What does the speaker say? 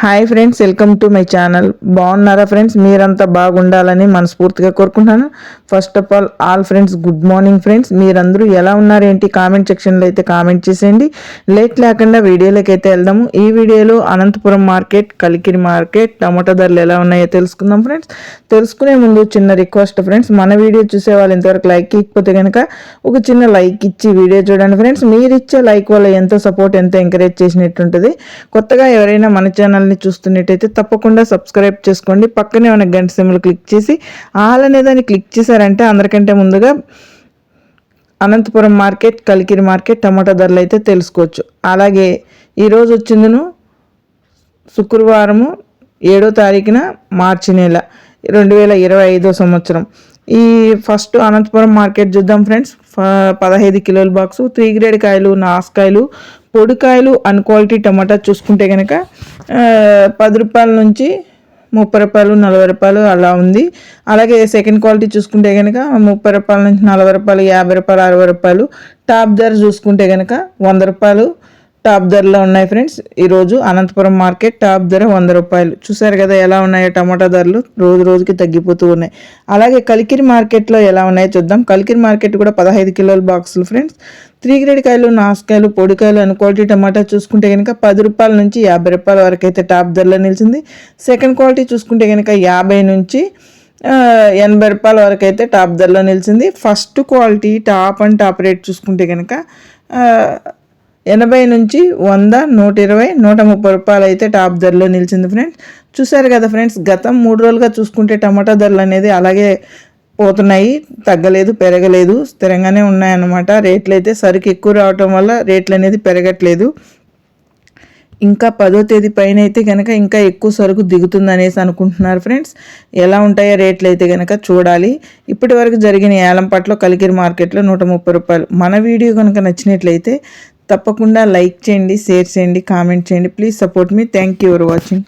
Hi friends welcome to my channel బాగున్నారా friends మీరంతా బాగుండాలని మనస్ఫూర్తిగా కోరుకుంటున్నాను. First of all all friends good morning friends మీరందరూ ఎలా ఉన్నారు ఏంటి కామెంట్ సెక్షన్లో అయితే కామెంట్ చేసేయండి. లేట్ లేకుండా వీడియోలోకి అయితే వెళ్దాము. ఈ వీడియోలో Anantapuram market Kalikiri market tomato ధరలు ఎలా ఉన్నాయో తెలుసుకుందాం ఫ్రెండ్స్ తెలుసుకునే ముందు చిన్న రిక్వెస్ట్ ఫ్రెండ్స్ మన వీడియో చూసే వాళ్ళు ఇంతవరకు లైక్ ఇకపోతే కనుక ఒక చిన్న లైక్ ఇచ్చి వీడియో చూడండి ఫ్రెండ్స్ మీరు ఇచ్చే లైక్ వల్ల ఎంతో సపోర్ట్ ఎంతో ఎంకరేజ్ చేసినట్టుంటుంది. కొత్తగా ఎవరైనా మన ఛానల్ ఛానల్ని చూస్తున్నట్టయితే తప్పకుండా సబ్స్క్రైబ్ చేసుకోండి. పక్కనే ఉన్న గంట సిమ్లు క్లిక్ చేసి ఆల్ అనే దాన్ని క్లిక్ చేశారంటే అందరికంటే ముందుగా Anantapuram market Kalikiri market tomato ధరలు అయితే తెలుసుకోవచ్చు. అలాగే ఈరోజు వచ్చిందిను శుక్రవారము ఏడో తారీఖున మార్చి నెల రెండు వేల ఇరవై ఐదో సంవత్సరం. ఈ ఫస్ట్ అనంతపురం మార్కెట్ చూద్దాం ఫ్రెండ్స్. పదహైదు కిలోల బాక్సు త్రీ గ్రేడ్ కాయలు నాసుకాయలు పొడికాయలు అన్ క్వాలిటీ టమాటా చూసుకుంటే కనుక పది రూపాయల నుంచి ముప్పై రూపాయలు నలభై రూపాయలు అలా ఉంది. అలాగే సెకండ్ క్వాలిటీ చూసుకుంటే కనుక ముప్పై రూపాయల నుంచి నలభై రూపాయలు యాభై రూపాయలు అరవై రూపాయలు. టాప్ ధర చూసుకుంటే కనుక వంద రూపాయలు టాప్ ధరలో ఉన్నాయి ఫ్రెండ్స్. ఈరోజు అనంతపురం మార్కెట్ టాప్ ధర వంద రూపాయలు. చూసారు కదా ఎలా ఉన్నాయో టమాటా ధరలు రోజు రోజుకి తగ్గిపోతూ ఉన్నాయి. అలాగే కలికిరి మార్కెట్లో ఎలా ఉన్నాయో చూద్దాం. కలికిరి మార్కెట్ కూడా పదహైదు కిలోల బాక్సులు ఫ్రెండ్స్. త్రీ గ్రేడ్ కాయలు నాసుకాయలు పొడికాయలు అని క్వాలిటీ టమాటా చూసుకుంటే కనుక పది రూపాయల నుంచి యాభై రూపాయల వరకు అయితే టాప్ ధరలో నిలిచింది. సెకండ్ క్వాలిటీ చూసుకుంటే కనుక యాభై నుంచి ఎనభై రూపాయల వరకు అయితే టాప్ ధరలో నిలిచింది. First quality top and top rate చూసుకుంటే కనుక ఎనభై నుంచి వంద నూట ఇరవై నూట ముప్పై రూపాయలు అయితే టాప్ ధరలో నిలిచింది ఫ్రెండ్స్ చూసారు కదా ఫ్రెండ్స్ గతం మూడు రోజులుగా చూసుకుంటే టమాటా ధరలు అనేది అలాగే పోతున్నాయి తగ్గలేదు పెరగలేదు స్థిరంగానే ఉన్నాయన్నమాట. రేట్లు అయితే సరుకు ఎక్కువ రావటం వల్ల రేట్లు అనేది పెరగట్లేదు. ఇంకా పదో తేదీ పైన అయితే కనుక ఇంకా ఎక్కువ సరుకు దిగుతుంది అనేసి అనుకుంటున్నారు ఫ్రెండ్స్ ఎలా ఉంటాయో రేట్లు అయితే కనుక చూడాలి. ఇప్పటి వరకు జరిగిన ఏలంపాట్లో కలికిరి మార్కెట్లో నూట ముప్పై రూపాయలు. మన వీడియో కనుక నచ్చినట్లయితే తప్పకుండా లైక్ చేయండి షేర్ చేయండి కామెంట్ చేయండి. ప్లీజ్ సపోర్ట్ మీ థ్యాంక్ యూ ఫర్ వాచింగ్